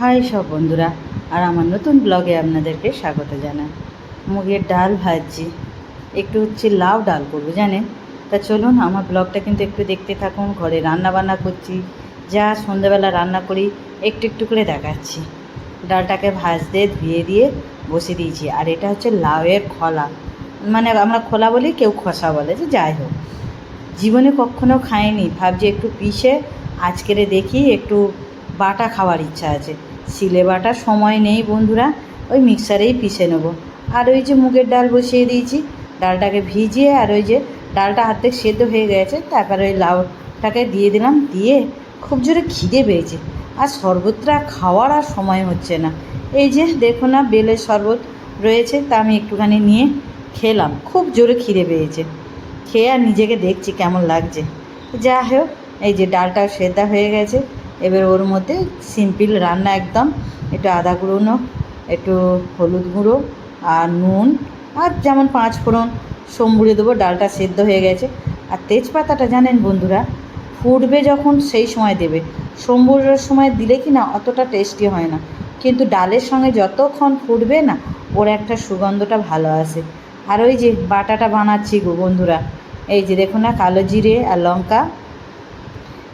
High সব বন্ধুরা, আর আমার নতুন ব্লগে আপনাদেরকে স্বাগত জানাই। মুগের ডাল ভাজছি, একটু হচ্ছে লাউ ডাল করব, জানেন? তা চলুন, আমার ব্লগটা কিন্তু একটু দেখতে থাকুন, ঘরে রান্না বান্না করছি, যা সন্ধ্যাবেলা রান্না করি, একটু একটু করে দেখাচ্ছি। ডালটাকে ভাজতে, ধুয়ে দিয়ে বসে দিয়েছি, আর এটা হচ্ছে লাউয়ের খোলা। মানে আমরা খোলা বলি, কেউ খসা বলে, যে যাই হোক। জীবনে কখনো খাইনি, ভাবছি একটু পিষে, আজকেরে দেখি, একটু বাটা খাওয়ার ইচ্ছা আছে। শিলে বাটার সময় নেই বন্ধুরা, ওই মিক্সারেই পিষে নেব। আর ওই যে মুগের ডাল বসিয়ে দিয়েছি, ডালটাকে ভিজিয়ে আর ওই যে ডালটা হাতে সেদ্ধ হয়ে গেছে, তারপরে ওই লাউটাকে দিয়ে দিলাম, দিয়ে খুব জোরে খিদে পেয়েছে। আর শরবতটা খাওয়ার আর সময় হচ্ছে না। এই যে দেখো না, বেলের শরবত রয়েছে, তা আমি একটুখানি নিয়ে খেলাম, খুব জোরে খিদে পেয়েছে। খেয়ে আর নিজেকে দেখছি কেমন লাগছে। যা হোক, এই যে ডালটা সেদ্ধা হয়ে গেছে এবার ওর মধ্যে সিম্পল রান্না একদম। একটু আদা গুঁড়ো একটু হলুদ গুঁড়ো আর নুন আর যেমন পাঁচ ফোড়ন সম্বুড়ে দেবো, ডালটা সেদ্ধ হয়ে গেছে। আর তেজপাতাটা জানেন বন্ধুরা, ফুটবে যখন সেই সময় দেবে। সম্বুরের সময় দিলে কি না অতটা টেস্টি হয় না। কিন্তু ডালের সঙ্গে যতক্ষণ ফুটবে না, ওর একটা সুগন্ধটা ভালো আসে। আর ওই যে বাটাটা বানাচ্ছি গো বন্ধুরা, এই যে দেখুন না, কালো জিরে আর লঙ্কা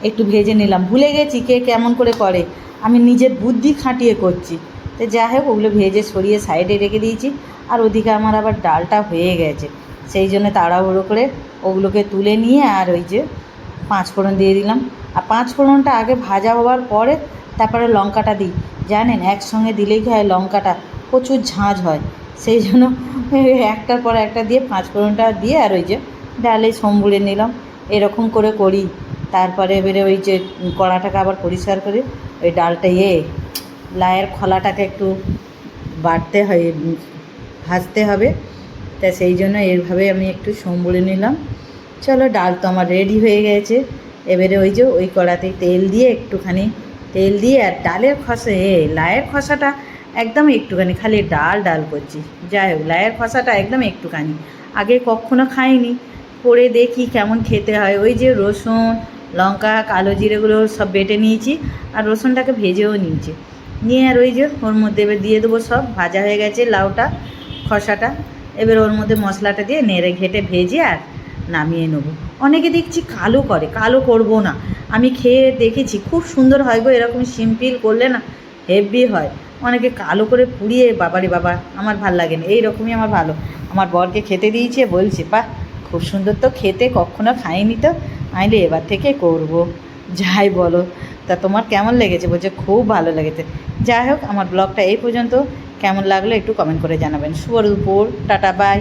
একটু ভেজে নিলাম। ভুলে গেছি কে কেমন করে করে। আমি নিজের বুদ্ধি খাটিয়ে করছি। তো যাই হোক, ওগুলো ভেজে সরিয়ে সাইডে রেখে দিয়েছি। আর ওদিকে আমার আবার ডালটা হয়ে গেছে। সেই জন্য তাড়াহুড়ো করে ওগুলোকে তুলে নিয়ে আর ওই যে পাঁচ ফোড়ন দিয়ে দিলাম। আর পাঁচ ফোড়নটা আগে ভাজা হওয়ার পরে তারপরে লঙ্কাটা দিই। জানেন, একসঙ্গে দিলেই হয় লঙ্কাটা প্রচুর ঝাঁঝ হয়। সেই জন্য একটার পর একটা দিয়ে পাঁচ ফোড়নটা দিয়ে আর ওই যে ডালে সম্বুড়ে নিলাম। এরকম করে করি। তারপরে এবারে ওই যে কড়াটাকে আবার পরিষ্কার করে ওই ডালটা ইয়ে লায়ের খোলাটাকে একটু বাড়তে হয়, ভাজতে হবে। তা সেই জন্য এরভাবে আমি একটু সম্বুড়ে নিলাম। চলো, ডাল তো আমার রেডি হয়ে গেছে। এবারে ওই যে ওই কড়াতে তেল দিয়ে একটুখানি তেল দিয়ে আর ডালের খসা, এ, লায়ের খসাটা একদম একটুখানি খালি ডাল ডাল করছি। যাই হোক, লায়ের খসাটা একদম একটুখানি। আগে কখনো খাইনি। করে দেখি কেমন খেতে হয়। ওই যে রসুন লঙ্কা, কালো জিরেগুলো সব বেটে নিয়েছি আর রসুনটাকে ভেজেও নিয়েছি। নিয়ে আর ওই যে ওর মধ্যে এবার দিয়ে দেবো সব, ভাজা হয়ে গেছে লাউটা, খসাটা। এবার ওর মধ্যে মশলাটা দিয়ে নেড়ে ঘেটে ভেজে আর নামিয়ে নেব। অনেকে দেখছি কালো করে, কালো করব না। আমি খেয়ে দেখেছি, খুব সুন্দর হয় গো, এরকম সিম্পল করলে না হেভি হয়। অনেকে কালো করে পুড়িয়ে, বাবারে বাবা, আমার ভালো লাগে না, এইরকমই আমার ভালো। আমার বরকে খেতে দিয়েছে, বলছে, বাহ, খুব সুন্দর তো, খেতে কখনো খাইনি তো। আইলে এবার থেকে করব। যাই বলো, তা তোমার কেমন লেগেছে বলছে? খুব ভালো লেগেছে। যাই হোক, আমার ব্লগটা এই পর্যন্ত। কেমন লাগল একটু কমেন্ট করে জানাবেন। শুভ দুপুর টাটা বাই